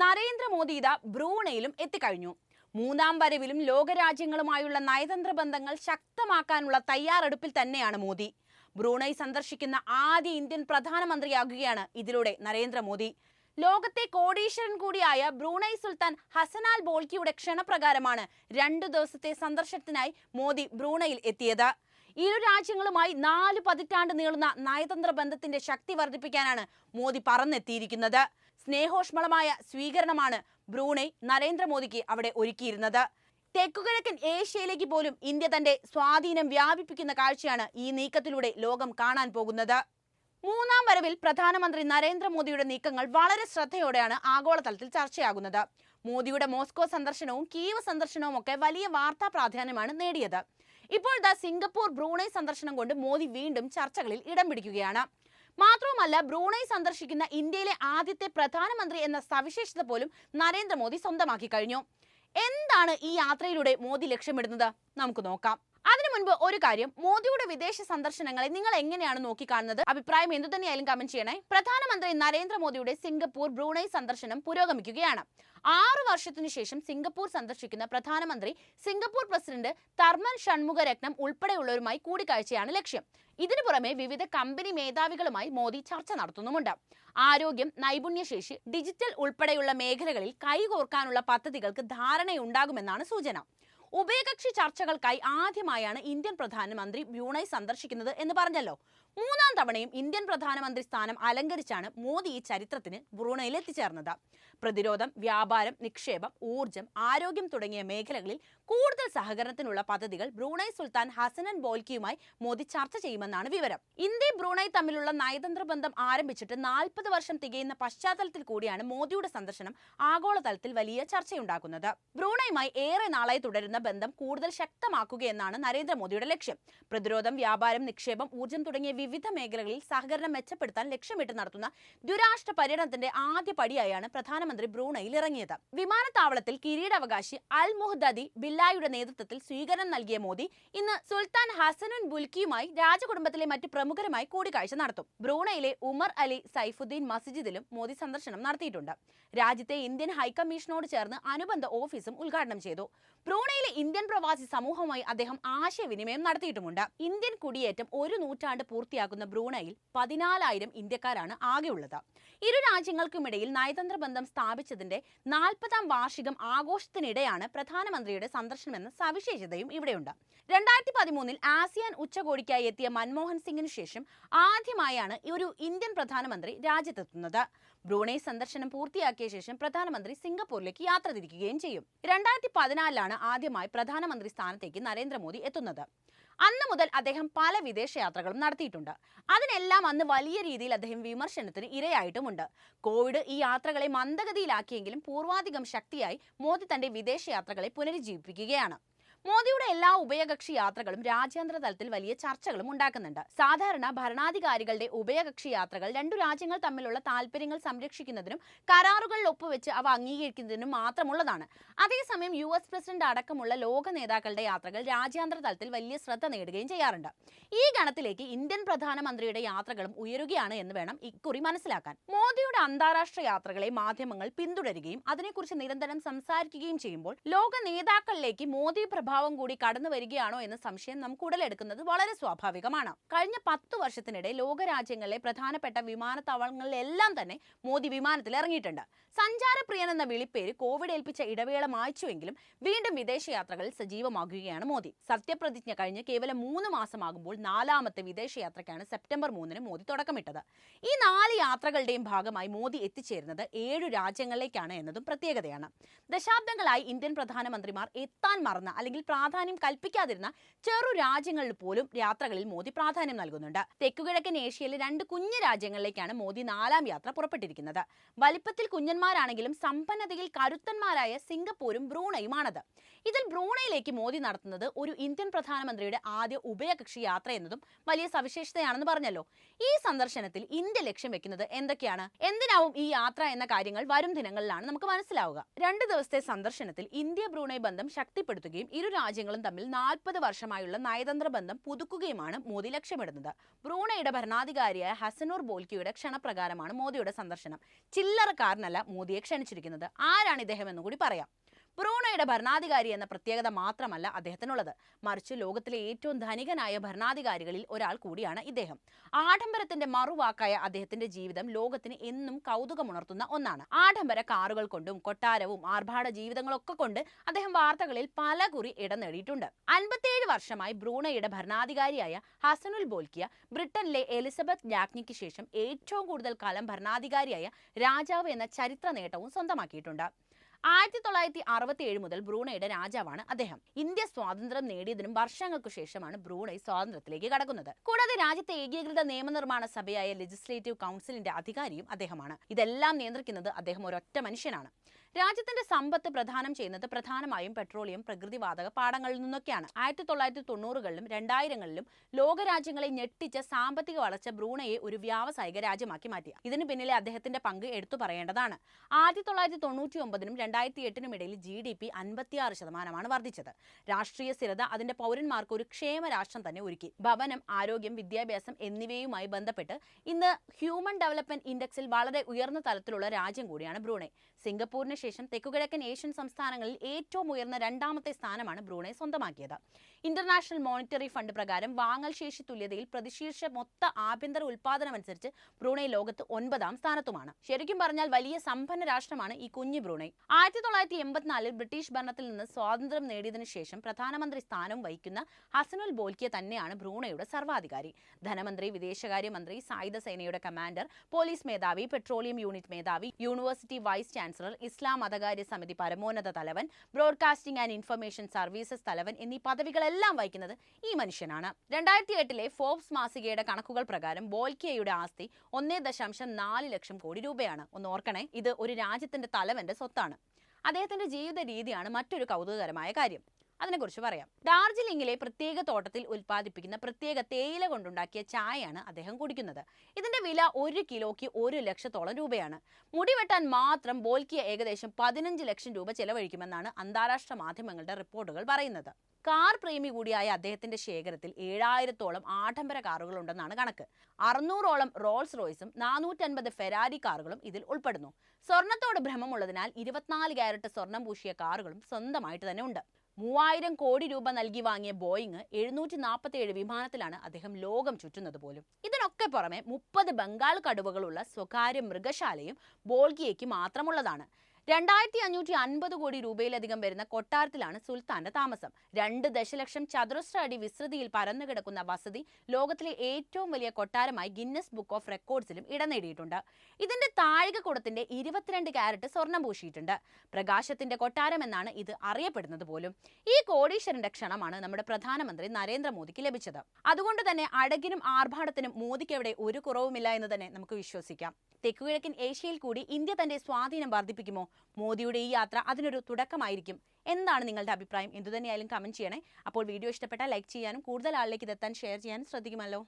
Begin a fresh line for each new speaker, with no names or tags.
നരേന്ദ്രമോദി ഇതാ ബ്രൂണയിലും എത്തിക്കഴിഞ്ഞു. മൂന്നാം വരവിലും ലോകരാജ്യങ്ങളുമായുള്ള നയതന്ത്ര ബന്ധങ്ങൾ ശക്തമാക്കാനുള്ള തയ്യാറെടുപ്പിൽ തന്നെയാണ് മോദി. ബ്രൂണൈ സന്ദർശിക്കുന്ന ആദ്യ ഇന്ത്യൻ പ്രധാനമന്ത്രിയാകുകയാണ് ഇതിലൂടെ നരേന്ദ്രമോദി. ലോകത്തെ കോടീശ്വരൻ കൂടിയായ ബ്രൂണൈ സുൽത്താൻ ഹസനാൽ ബോൾക്കിയുടെ ക്ഷണപ്രകാരമാണ് രണ്ടു ദിവസത്തെ സന്ദർശനത്തിനായി മോദി ബ്രൂണയിൽ എത്തിയത്. ഇരു രാജ്യങ്ങളുമായി നാല് പതിറ്റാണ്ട് നീളുന്ന നയതന്ത്ര ബന്ധത്തിന്റെ ശക്തി വർദ്ധിപ്പിക്കാനാണ് മോദി പറന്നെത്തിയിരിക്കുന്നത്. സ്നേഹോഷ്മളമായ സ്വീകരണമാണ് ബ്രൂണൈ നരേന്ദ്രമോദിക്ക് അവിടെ ഒരുക്കിയിരുന്നത്. തെക്കുകിഴക്കൻ ഏഷ്യയിലേക്ക് പോലും ഇന്ത്യ തന്റെ സ്വാധീനം വ്യാപിപ്പിക്കുന്ന കാഴ്ചയാണ് ഈ നീക്കത്തിലൂടെ ലോകം കാണാൻ പോകുന്നത്. മൂന്നാം വരവിൽ പ്രധാനമന്ത്രി നരേന്ദ്രമോദിയുടെ നീക്കങ്ങൾ വളരെ ശ്രദ്ധയോടെയാണ് ആഗോളതലത്തിൽ ചർച്ചയാകുന്നത്. മോദിയുടെ മോസ്കോ സന്ദർശനവും കീവ് സന്ദർശനവും ഒക്കെ വലിയ വാർത്താ പ്രാധാന്യമാണ് നേടിയത്. ഇപ്പോൾ ദാ സിംഗപ്പൂർ ബ്രൂണൈ സന്ദർശനം കൊണ്ട് മോദി വീണ്ടും ചർച്ചകളിൽ ഇടം പിടിക്കുകയാണ്. മാത്രവുമല്ല ബ്രൂണൈ സന്ദർശിക്കുന്ന ഇന്ത്യയിലെ ആദ്യത്തെ പ്രധാനമന്ത്രി എന്ന സവിശേഷത പോലും നരേന്ദ്രമോദി സ്വന്തമാക്കി കഴിഞ്ഞു. എന്താണ് ഈ യാത്രയിലൂടെ മോദി ലക്ഷ്യമിടുന്നത്? നമുക്ക് നോക്കാം. അതിനു മുൻപ് ഒരു കാര്യം മോദിയുടെ വിദേശ സന്ദർശനങ്ങളെ നിങ്ങൾ എങ്ങനെയാണ് നോക്കിക്കാണുന്നത്? അഭിപ്രായം എന്തു തന്നെയായാലും കമന്റ് ചെയ്യണേ. പ്രധാനമന്ത്രി നരേന്ദ്രമോദിയുടെ സിംഗപ്പൂർ ബ്രൂണൈ സന്ദർശനം പുരോഗമിക്കുകയാണ്. ആറു വർഷത്തിനു ശേഷം സിംഗപ്പൂർ സന്ദർശിക്കുന്ന പ്രധാനമന്ത്രി സിംഗപ്പൂർ പ്രസിഡന്റ് തർമൻ ഷൺമുഖരത്നം ഉൾപ്പെടെയുള്ളവരുമായി കൂടിക്കാഴ്ചയാണ് ലക്ഷ്യം. ഇതിനു പുറമെ വിവിധ കമ്പനി മേധാവികളുമായി മോദി ചർച്ച നടത്തുന്നുമുണ്ട്. ആരോഗ്യം നൈപുണ്യശേഷി ഡിജിറ്റൽ ഉൾപ്പെടെയുള്ള മേഖലകളിൽ കൈകോർക്കാനുള്ള പദ്ധതികൾക്ക് ധാരണയുണ്ടാകുമെന്നാണ് സൂചന. ഉഭയകക്ഷി ചർച്ചകൾക്കായി ആദ്യമായാണ് ഇന്ത്യൻ പ്രധാനമന്ത്രി ബ്യൂണൈ സന്ദർശിക്കുന്നത് എന്ന് പറഞ്ഞല്ലോ. മൂന്നാം തവണയും ഇന്ത്യൻ പ്രധാനമന്ത്രി സ്ഥാനം അലങ്കരിച്ചാണ് മോദി ഈ ചരിത്രത്തിന് ബ്രൂണയിൽ എത്തിച്ചേർന്നത്. പ്രതിരോധം വ്യാപാരം നിക്ഷേപം ഊർജം ആരോഗ്യം തുടങ്ങിയ മേഖലകളിൽ കൂടുതൽ സഹകരണത്തിനുള്ള പദ്ധതികൾ ബ്രൂണൈ സുൽത്താൻ ഹസനൻ ബോൽക്കിയുമായി മോദി ചർച്ച ചെയ്യുമെന്നാണ് വിവരം. ഇന്ത്യ ബ്രൂണൈ തമ്മിലുള്ള നയതന്ത്ര ബന്ധം ആരംഭിച്ചിട്ട് നാൽപ്പത് വർഷം തികയുന്ന പശ്ചാത്തലത്തിൽ കൂടിയാണ് മോദിയുടെ സന്ദർശനം ആഗോളതലത്തിൽ വലിയ ചർച്ചയുണ്ടാക്കുന്നത് ബ്രൂണൈയുമായി ഏറെ നാളായി തുടരുന്ന ബന്ധം കൂടുതൽ ശക്തമാക്കുകയെന്നാണ് നരേന്ദ്രമോദിയുടെ ലക്ഷ്യം. പ്രതിരോധം വ്യാപാരം നിക്ഷേപം ഊർജം തുടങ്ങിയ വിവിധ മേഖലകളിൽ സഹകരണം മെച്ചപ്പെടുത്താൻ ലക്ഷ്യമിട്ട് നടത്തുന്ന ദ്വിരാഷ്ട്ര പര്യടനത്തിന്റെ ആദ്യ പടിയായാണ് പ്രധാനമന്ത്രി ബ്രൂണയിൽ ഇറങ്ങിയത്. വിമാനത്താവളത്തിൽ കിരീടാവകാശി അൽ മുഹദദി ബില്ലായുടെ നേതൃത്വത്തിൽ സ്വീകരണം നൽകിയ മോദി ഇന്ന് സുൽത്താൻ ഹസനുൻ ബുൽക്കിയുമായി രാജകുടുംബത്തിലെ മറ്റ് പ്രമുഖരുമായി കൂടിക്കാഴ്ച നടത്തും. ബ്രൂണയിലെ ഉമർ അലി സൈഫുദ്ദീൻ മസ്ജിദിലും മോദി സന്ദർശനം നടത്തിയിട്ടുണ്ട്. രാജ്യത്തെ ഇന്ത്യൻ ഹൈക്കമ്മീഷനോട് ചേർന്ന് അനുബന്ധ ഓഫീസും ഉദ്ഘാടനം ചെയ്തു. ബ്രൂണയിലെ ഇന്ത്യൻ പ്രവാസി സമൂഹവുമായി അദ്ദേഹം ആശയവിനിമയം നടത്തിയിട്ടുമുണ്ട്. ഇന്ത്യൻ കുടിയേറ്റം ഒരു നൂറ്റാണ്ട് പൂർത്തിയാക്കുന്ന ബ്രൂണയിൽ പതിനാലായിരം ഇന്ത്യക്കാരാണ് ആകെയുള്ളത്. ഇരു രാജ്യങ്ങൾക്കുമിടയിൽ നയതന്ത്ര ബന്ധം സ്ഥാപിച്ചതിന്റെ നാൽപ്പതാം വാർഷികം ആഘോഷത്തിനിടെയാണ് പ്രധാനമന്ത്രിയുടെ സന്ദർശനമെന്ന സവിശേഷതയും ഇവിടെയുണ്ട്. രണ്ടായിരത്തി പതിമൂന്നിൽ ആസിയാൻ ഉച്ചകോടിക്കായി എത്തിയ മൻമോഹൻ സിംഗിന് ശേഷം ആദ്യമായാണ് ഒരു ഇന്ത്യൻ പ്രധാനമന്ത്രി രാജ്യത്തെത്തുന്നത്. ബ്രൂണൈ സന്ദർശനം പൂർത്തിയാക്കിയ ശേഷം പ്രധാനമന്ത്രി സിംഗപ്പൂരിലേക്ക് യാത്ര തിരിക്കുകയും ചെയ്യും. രണ്ടായിരത്തി പതിനാലിലാണ് ആദ്യമായി പ്രധാനമന്ത്രി സ്ഥാനത്തേക്ക് നരേന്ദ്രമോദി എത്തുന്നത്. അന്ന് മുതൽ അദ്ദേഹം പല വിദേശ യാത്രകളും നടത്തിയിട്ടുണ്ട്. അതിനെല്ലാം അന്ന് വലിയ രീതിയിൽ അദ്ദേഹം വിമർശനത്തിന് ഇരയായിട്ടുമുണ്ട്. കോവിഡ് ഈ യാത്രകളെ മന്ദഗതിയിലാക്കിയെങ്കിലും പൂർവാധികം ശക്തിയായി മോദി തന്റെ വിദേശ യാത്രകളെ പുനരുജ്ജീവിപ്പിക്കുകയാണ്. മോദിയുടെ എല്ലാ ഉഭയകക്ഷി യാത്രകളും രാജ്യാന്തര തലത്തിൽ വലിയ ചർച്ചകളും ഉണ്ടാക്കുന്നുണ്ട്. സാധാരണ ഭരണാധികാരികളുടെ ഉഭയകക്ഷി യാത്രകൾ രണ്ടു രാജ്യങ്ങൾ തമ്മിലുള്ള താല്പര്യങ്ങൾ സംരക്ഷിക്കുന്നതിനും കരാറുകളിൽ ഒപ്പുവെച്ച് അവ അംഗീകരിക്കുന്നതിനും മാത്രമുള്ളതാണ്. അതേസമയം യു എസ് പ്രസിഡന്റ് അടക്കമുള്ള ലോക നേതാക്കളുടെ യാത്രകൾ രാജ്യാന്തര തലത്തിൽ വലിയ ശ്രദ്ധ നേടുകയും ചെയ്യാറുണ്ട്. ഈ ഗണത്തിലേക്ക് ഇന്ത്യൻ പ്രധാനമന്ത്രിയുടെ യാത്രകളും ഉയരുകയാണ് എന്ന് വേണം ഇക്കുറി മനസ്സിലാക്കാൻ. മോദിയുടെ അന്താരാഷ്ട്ര യാത്രകളെ മാധ്യമങ്ങൾ പിന്തുടരുകയും അതിനെക്കുറിച്ച് നിരന്തരം സംസാരിക്കുകയും ചെയ്യുമ്പോൾ ലോക നേതാക്കളിലേക്ക് മോദി പ്രഭാവം കൂടി കടന്നു വരികയാണോ എന്ന സംശയം നമുക്ക് ഉടലെടുക്കുന്നത് വളരെ സ്വാഭാവികമാണ്. കഴിഞ്ഞ പത്തു വർഷത്തിനിടെ ലോകരാജ്യങ്ങളിലെ പ്രധാനപ്പെട്ട വിമാനത്താവളങ്ങളിലെല്ലാം തന്നെ മോദി വിമാനത്തിൽ ഇറങ്ങിയിട്ടുണ്ട്. സഞ്ചാരപ്രിയൻ എന്ന വിളിപ്പേര് കോവിഡ് ഏൽപ്പിച്ച ഇടവേള മായ്ച്ചുവെങ്കിലും വീണ്ടും വിദേശയാത്രകളിൽ സജീവമാകുകയാണ് മോദി. സത്യപ്രതിജ്ഞ കഴിഞ്ഞ് കേവലം മൂന്ന് മാസമാകുമ്പോൾ നാലാമത്തെ വിദേശയാത്രയ്ക്കാണ് സെപ്റ്റംബർ മൂന്നിന് മോദി തുടക്കമിട്ടത്. ഈ നാല് യാത്രകളുടെയും ഭാഗമായി മോദി എത്തിച്ചേരുന്നത് ഏഴു രാജ്യങ്ങളിലേക്കാണ് എന്നതും പ്രത്യേകതയാണ്. ദശാബ്ദങ്ങളായി ഇന്ത്യൻ പ്രധാനമന്ത്രിമാർ എത്താൻ മറന്ന അല്ലെങ്കിൽ പ്രാധാന്യം കൽപ്പിക്കാതിരുന്ന ചെറു രാജ്യങ്ങളിൽ പോലും യാത്രകളിൽ മോദി പ്രാധാന്യം നൽകുന്നുണ്ട്. തെക്കുകിഴക്കൻ ഏഷ്യയിലെ രണ്ട് കുഞ്ഞു രാജ്യങ്ങളിലേക്കാണ് മോദി നാലാം യാത്ര പുറപ്പെട്ടിരിക്കുന്നത്. വലിപ്പത്തിൽ കുഞ്ഞന്മാരാണെങ്കിലും സമ്പന്നതയിൽ കരുത്തന്മാരായ സിംഗപ്പൂരും ബ്രൂണയുമാണത്. ഇതിൽ ബ്രൂണയിലേക്ക് മോദി നടത്തുന്നത് ഒരു ഇന്ത്യൻ പ്രധാനമന്ത്രിയുടെ ആദ്യ ഉഭയകക്ഷി യാത്ര എന്നതും വലിയ സവിശേഷതയാണെന്ന് പറഞ്ഞല്ലോ. ഈ സന്ദർശനത്തിൽ ഇന്ത്യ ലക്ഷ്യം വെക്കുന്നത് എന്തൊക്കെയാണ്? എന്തിനാവും ഈ യാത്ര എന്ന കാര്യങ്ങൾ വരും ദിനങ്ങളിലാണ് നമുക്ക് മനസ്സിലാവുക. രണ്ട് ദിവസത്തെ സന്ദർശനത്തിൽ ഇന്ത്യ ബ്രൂണൈ ബന്ധം ശക്തിപ്പെടുത്തുകയും ഇരു രാജ്യങ്ങളും തമ്മിൽ നാൽപ്പത് വർഷമായുള്ള നയതന്ത്ര ബന്ധം പുതുക്കുകയുമാണ് മോദി ലക്ഷ്യമിടുന്നത്. ബ്രൂണയുടെ ഭരണാധികാരിയായ ഹസനൂർ ബോൽക്കിയുടെ ക്ഷണപ്രകാരമാണ് മോദിയുടെ സന്ദർശനം. ചില്ലറക്കാരനല്ല മോദിയെ ക്ഷണിച്ചിരിക്കുന്നത്. ആരാണ് ഇദ്ദേഹം എന്നുകൂടി പറയാം. ബ്രൂണയുടെ ഭരണാധികാരി എന്ന പ്രത്യേകത മാത്രമല്ല അദ്ദേഹത്തിനുള്ളത്. മറിച്ച് ലോകത്തിലെ ഏറ്റവും ധനികനായ ഭരണാധികാരികളിൽ ഒരാൾ കൂടിയാണ് ഇദ്ദേഹം. ആഡംബരത്തിന്റെ മറുവാക്കായ അദ്ദേഹത്തിന്റെ ജീവിതം ലോകത്തിന് എന്നും കൗതുകമുണർത്തുന്ന ഒന്നാണ്. ആഡംബര കാറുകൾ കൊണ്ടും കൊട്ടാരവും ആർഭാട ജീവിതങ്ങളൊക്കെ കൊണ്ട് അദ്ദേഹം വാർത്തകളിൽ പല കുറി ഇടം നേടിയിട്ടുണ്ട്. അൻപത്തിയേഴ് വർഷമായി ബ്രൂണയുടെ ഭരണാധികാരിയായ ഹസനുൽ ബോൽക്കിയ ബ്രിട്ടനിലെ എലിസബത്ത് രാജ്ഞിക്ക് ശേഷം ഏറ്റവും കൂടുതൽ കാലം ഭരണാധികാരിയായ രാജാവ് എന്ന ചരിത്ര നേട്ടവും സ്വന്തമാക്കിയിട്ടുണ്ട്. ആയിരത്തി തൊള്ളായിരത്തി അറുപത്തി ഏഴ് മുതൽ ബ്രൂണയുടെ രാജാവാണ് അദ്ദേഹം. ഇന്ത്യ സ്വാതന്ത്ര്യം നേടിയതിനും വർഷങ്ങൾക്കു ശേഷമാണ് ബ്രൂണൈ സ്വാതന്ത്ര്യത്തിലേക്ക് കടക്കുന്നത്. കൂടാതെ രാജ്യത്തെ ഏകീകൃത നിയമനിർമ്മാണ സഭയായ ലെജിസ്ലേറ്റീവ് കൗൺസിലിന്റെ അധികാരിയും അദ്ദേഹമാണ്. ഇതെല്ലാം നിയന്ത്രിക്കുന്നത് അദ്ദേഹം ഒരൊറ്റ മനുഷ്യനാണ്. രാജ്യത്തിന്റെ സമ്പത്ത് പ്രധാനം ചെയ്യുന്നത് പ്രധാനമായും പെട്രോളിയം പ്രകൃതിവാതക പാടങ്ങളിൽ നിന്നൊക്കെയാണ്. ആയിരത്തി തൊള്ളായിരത്തി തൊണ്ണൂറുകളിലും രണ്ടായിരങ്ങളിലും ലോകരാജ്യങ്ങളെ ഞെട്ടിച്ച സാമ്പത്തിക വളർച്ച ബ്രൂണയെ ഒരു വ്യാവസായിക രാജ്യമാക്കി മാറ്റി. ഇതിന് പിന്നിലെ അദ്ദേഹത്തിന്റെ പങ്ക് എടുത്തു പറയേണ്ടതാണ്. ആയിരത്തി തൊള്ളായിരത്തി തൊണ്ണൂറ്റി ഒമ്പതിനും രണ്ടായിരത്തി എട്ടിനും ഇടയിൽ ജി ഡി പി അൻപത്തിയാറ് ശതമാനമാണ് വർദ്ധിച്ചത്. രാഷ്ട്രീയ സ്ഥിരത അതിന്റെ പൗരന്മാർക്ക് ഒരു ക്ഷേമ രാഷ്ട്രം തന്നെ ഒരുക്കി. ഭവനം ആരോഗ്യം വിദ്യാഭ്യാസം എന്നിവയുമായി ബന്ധപ്പെട്ട് ഇന്ന് ഹ്യൂമൻ ഡെവലപ്മെന്റ് ഇൻഡെക്സിൽ വളരെ ഉയർന്ന തലത്തിലുള്ള രാജ്യം കൂടിയാണ് ബ്രൂണെ സിംഗപ്പൂരിന് ശേഷം തെക്കുകിഴക്കൻ ഏഷ്യൻ സംസ്ഥാനങ്ങളിൽ ഏറ്റവും ഉയർന്ന രണ്ടാമത്തെ സ്ഥാനമാണ് ബ്രൂണൈ സ്വന്തമാക്കിയത്. ഇന്റർനാഷണൽ മോണിറ്ററി ഫണ്ട് പ്രകാരം വാങ്ങൽ ശേഷി തുല്യതയിൽ പ്രതിശീർഷ മൊത്ത ആഭ്യന്തര ഉൽപാദനമനുസരിച്ച് ബ്രൂണൈ ലോകത്ത് ഒൻപതാം സ്ഥാനത്തുമാണ്. ശരിക്കും പറഞ്ഞാൽ വലിയ സമ്പന്ന രാഷ്ട്രമാണ് ഈ കുഞ്ഞു ബ്രൂണൈ. ആയിരത്തി തൊള്ളായിരത്തി എൺപത്തിനാലിൽ ബ്രിട്ടീഷ് ഭരണത്തിൽ നിന്ന് സ്വാതന്ത്ര്യം നേടിയതിനു ശേഷം പ്രധാനമന്ത്രി സ്ഥാനം വഹിക്കുന്ന ഹസനുൽ ബോൽക്കിയ തന്നെയാണ് ബ്രൂണയുടെ സർവാധികാരി. ധനമന്ത്രി വിദേശകാര്യമന്ത്രി സായുധ സേനയുടെ കമാൻഡർ പോലീസ് മേധാവി പെട്രോളിയം യൂണിറ്റ് മേധാവി യൂണിവേഴ്സിറ്റി വൈസ് ചാൻസലർ ഇസ്ലാം മതകാര്യ സമിതി പരമോന്നത തലവൻ ബ്രോഡ്കാസ്റ്റിംഗ് ആൻഡ് ഇൻഫർമേഷൻ സർവീസസ് തലവൻ എന്നീ പദവികളെല്ലാം വഹിക്കുന്നത് ഈ മനുഷ്യനാണ്. രണ്ടായിരത്തി എട്ടിലെ ഫോബ്സ് മാസികയുടെ കണക്കുകൾ പ്രകാരം ബോൽക്കിയയുടെ ആസ്തി ഒന്നേ ദശാംശം നാല് ലക്ഷം കോടി രൂപയാണ്. ഒന്ന് ഓർക്കണേ ഇത് ഒരു രാജ്യത്തിന്റെ തലവന്റെ സ്വത്താണ്. അദ്ദേഹത്തിന്റെ ജീവിത രീതിയാണ് മറ്റൊരു കൗതുകകരമായ കാര്യം. അതിനെക്കുറിച്ച് പറയാം. ഡാർജിലിംഗിലെ പ്രത്യേക തോട്ടത്തിൽ ഉൽപ്പാദിപ്പിക്കുന്ന പ്രത്യേക തേയില കൊണ്ടുണ്ടാക്കിയ ചായയാണ് അദ്ദേഹം കുടിക്കുന്നത്. ഇതിന്റെ വില ഒരു കിലോയ്ക്ക് ഒരു ലക്ഷത്തോളം രൂപയാണ്. മുടിവെട്ടാൻ മാത്രം ബോൽക്കിയ ഏകദേശം പതിനഞ്ച് ലക്ഷം രൂപ ചെലവഴിക്കുമെന്നാണ് അന്താരാഷ്ട്ര മാധ്യമങ്ങളുടെ റിപ്പോർട്ടുകൾ പറയുന്നത്. കാർ പ്രേമി കൂടിയായ അദ്ദേഹത്തിന്റെ ശേഖരത്തിൽ ഏഴായിരത്തോളം ആഡംബര കാറുകൾ ഉണ്ടെന്നാണ് കണക്ക്. അറുന്നൂറോളം റോൾസ് റോയ്സും നാനൂറ്റൻപത് ഫെരാരി കാറുകളും ഇതിൽ ഉൾപ്പെടുന്നു. സ്വർണത്തോട് ഭ്രമമുള്ളതിനാൽ ഇരുപത്തിനാല് ക്യാരറ്റ് സ്വർണം പൂശിയ കാറുകളും സ്വന്തമായിട്ട് തന്നെ ഉണ്ട്. മൂവായിരം കോടി രൂപ നൽകി വാങ്ങിയ ബോയിങ് എഴുന്നൂറ്റി നാൽപ്പത്തി ഏഴ് വിമാനത്തിലാണ് അദ്ദേഹം ലോകം ചുറ്റുന്നത് പോലും. ഇതിനൊക്കെ പുറമെ മുപ്പത് ബംഗാൾ കടുവകളുള്ള സ്വകാര്യ മൃഗശാലയും ബോൾഗിയയ്ക്ക് മാത്രമുള്ളതാണ്. രണ്ടായിരത്തി അഞ്ഞൂറ്റി അൻപത് കോടി രൂപയിലധികം വരുന്ന കൊട്ടാരത്തിലാണ് സുൽത്താന്റെ താമസം. രണ്ട് ദശലക്ഷം ചതുരശ്ര അടി വിസ്തൃതിയിൽ പരന്നുകിടക്കുന്ന വസതി ലോകത്തിലെ ഏറ്റവും വലിയ കൊട്ടാരമായി ഗിന്നസ് ബുക്ക് ഓഫ് റെക്കോർഡ്സിലും ഇടം നേടിയിട്ടുണ്ട്. ഇതിന്റെ താഴികക്കുടത്തിന്റെ ഇരുപത്തിരണ്ട് ക്യാരറ്റ് സ്വർണം പൂശിയിട്ടുണ്ട്. പ്രകാശത്തിന്റെ കൊട്ടാരം എന്നാണ് ഇത് അറിയപ്പെടുന്നത് പോലും. ഈ കോടീശ്വരന്റെ ക്ഷണമാണ് നമ്മുടെ പ്രധാനമന്ത്രി നരേന്ദ്രമോദിക്ക് ലഭിച്ചത്. അതുകൊണ്ട് തന്നെ അടകിനും ആർഭാടത്തിനും മോദിക്ക് എവിടെ ഒരു കുറവുമില്ല എന്ന് തന്നെ നമുക്ക് വിശ്വസിക്കാം. തെക്കുകിഴക്കൻ ഏഷ്യയിൽ കൂടി ഇന്ത്യ തന്റെ സ്വാധീനം വർദ്ധിപ്പിക്കുമോ? മോദിയുടെ ഈ യാത്ര അതിനൊരു തുടക്കമായിരിക്കും. എന്താണ് നിങ്ങളുടെ അഭിപ്രായം? എന്തുതന്നെയായാലും കമന്റ് ചെയ്യണേ. അപ്പോൾ വീഡിയോ ഇഷ്ടപ്പെട്ടാൽ ലൈക്ക് ചെയ്യാനും കൂടുതൽ ആളിലേക്ക് ഇതെത്താൻ ഷെയർ ചെയ്യാനും ശ്രദ്ധിക്കുമല്ലോ.